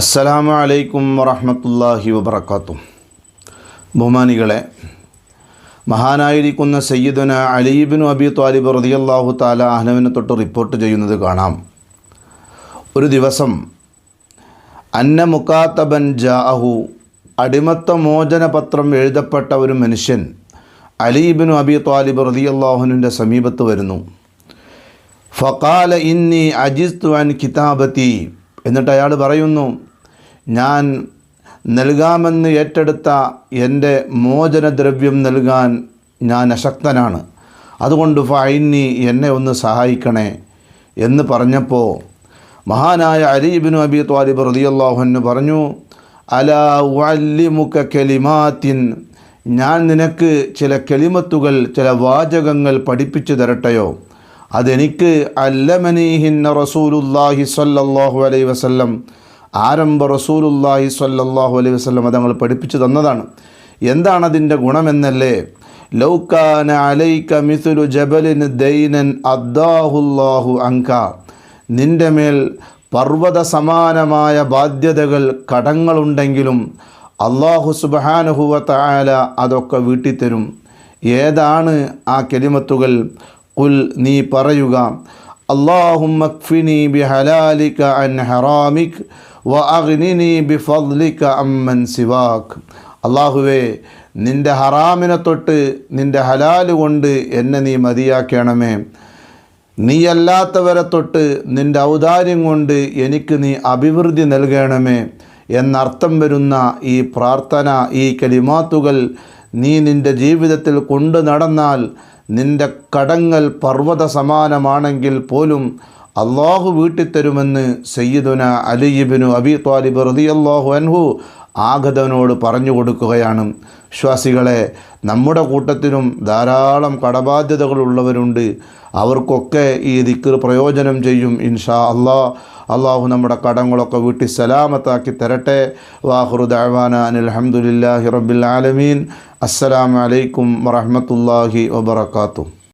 അസ്സലാമു അലൈക്കും വറഹമത്തല്ലാഹി വബർക്കാത്തു ബഹുമാനികളെ മഹാനായിരിക്കുന്ന സയ്യിദുന അലീബിനു അബി താലിബ് റതിയല്ലാഹു താല അഹ്നവിനെ തൊട്ട് റിപ്പോർട്ട് ചെയ്യുന്നത് കാണാം. ഒരു ദിവസം അന്ന മുക്കാത്തബൻ ജാഅഹു അടിമത്ത മോചന പത്രം എഴുതപ്പെട്ട ഒരു മനുഷ്യൻ അലീബിനു അബി താലിബ് റതിയല്ലാഹുവിന്റെ സമീപത്ത് വരുന്നു. ഫക്കാല ഇന്നി അജിസ്തു അൻ കിതാബത്തി. എന്നിട്ട് അയാൾ പറയുന്നു ഞാൻ നൽകാമെന്ന് ഏറ്റെടുത്ത എന്റെ മോചനദ്രവ്യം നൽകാൻ ഞാൻ അശക്തനാണ്. അതുകൊണ്ട് ഫൈനി എന്നെ ഒന്ന് സഹായിക്കണേ എന്ന് പറഞ്ഞപ്പോൾ മഹാനായ അലീബിനു അബി ത്വാലിബ് റതിയല്ലാഹുന്ന് പറഞ്ഞു അല വല്ലിമുക്ക കെലിമാത്തിൻ ഞാൻ നിനക്ക് ചില കെളിമത്തുകൾ ചില വാചകങ്ങൾ പഠിപ്പിച്ചു തരട്ടെയോ? അതെനിക്ക് അല്ലമനീഹിന്ന റസൂലുല്ലാഹി സല്ലാഹു അലൈ വസല്ലം ആരംഭ റസൂലുല്ലാഹി സ്വല്ലാഹു അലൈഹി വസ്ലം അതങ്ങൾ പഠിപ്പിച്ചു തന്നതാണ്. എന്താണ് അതിന്റെ ഗുണമെന്നല്ലേ ലൗക്കാന അലൈക മിഥുലു ജബലിന് ദൈനൻ അദ്ദാഹുല്ലാഹു അങ്ക നിന്റെ മേൽ പർവത സമാനമായ ബാധ്യതകൾ കടങ്ങളുണ്ടെങ്കിലും അള്ളാഹു സുബാനുഹുവ തായാല അതൊക്കെ വീട്ടിത്തരും. ഏതാണ് ആ കെലിമത്തുകൾ? കുൽ നീ പറയുക. അള്ളാഹുമക്ഫിനി ബി ഹലാലിക അൻ ഹറാമിക വ بفضلك ബി سواك അള്ളാഹുവേ നിന്റെ ഹറാമിനെ തൊട്ട് നിന്റെ ഹലാൽ കൊണ്ട് എന്നെ നീ മതിയാക്കണമേ. നീയല്ലാത്തവരെ തൊട്ട് നിന്റെ ഔദാര്യം കൊണ്ട് എനിക്ക് നീ അഭിവൃദ്ധി നൽകണമേ എന്നർത്ഥം വരുന്ന ഈ പ്രാർത്ഥന ഈ കലിമാത്തുകൾ നീ നിന്റെ ജീവിതത്തിൽ കൊണ്ടു നടന്നാൽ നിന്റെ കടങ്ങൾ പർവത സമാനമാണെങ്കിൽ പോലും അള്ളാഹു വീട്ടിത്തരുമെന്ന് സയ്യിദുന അലിയിബിനു അബി താലിബ് റതിയല്ലാഹു അൻഹു ആഗതനോട് പറഞ്ഞു കൊടുക്കുകയാണ്. വിശ്വാസികളെ നമ്മുടെ കൂട്ടത്തിനും ധാരാളം കടബാധ്യതകളുള്ളവരുണ്ട്. അവർക്കൊക്കെ ഈ ദിക്കർ പ്രയോജനം ചെയ്യും ഇൻഷാ അള്ളാ അള്ളാഹു നമ്മുടെ കടങ്ങളൊക്കെ വീട്ടി സലാമത്താക്കി തരട്ടെ. വാഹുറു ദഅവാന അനിൽ അൽഹംദുലില്ലാഹി റബ്ബിൽ ആലമീൻ. അസ്സലാമു അലൈക്കും വറഹ്മത്തുള്ളാഹി വബറകാതുഹു.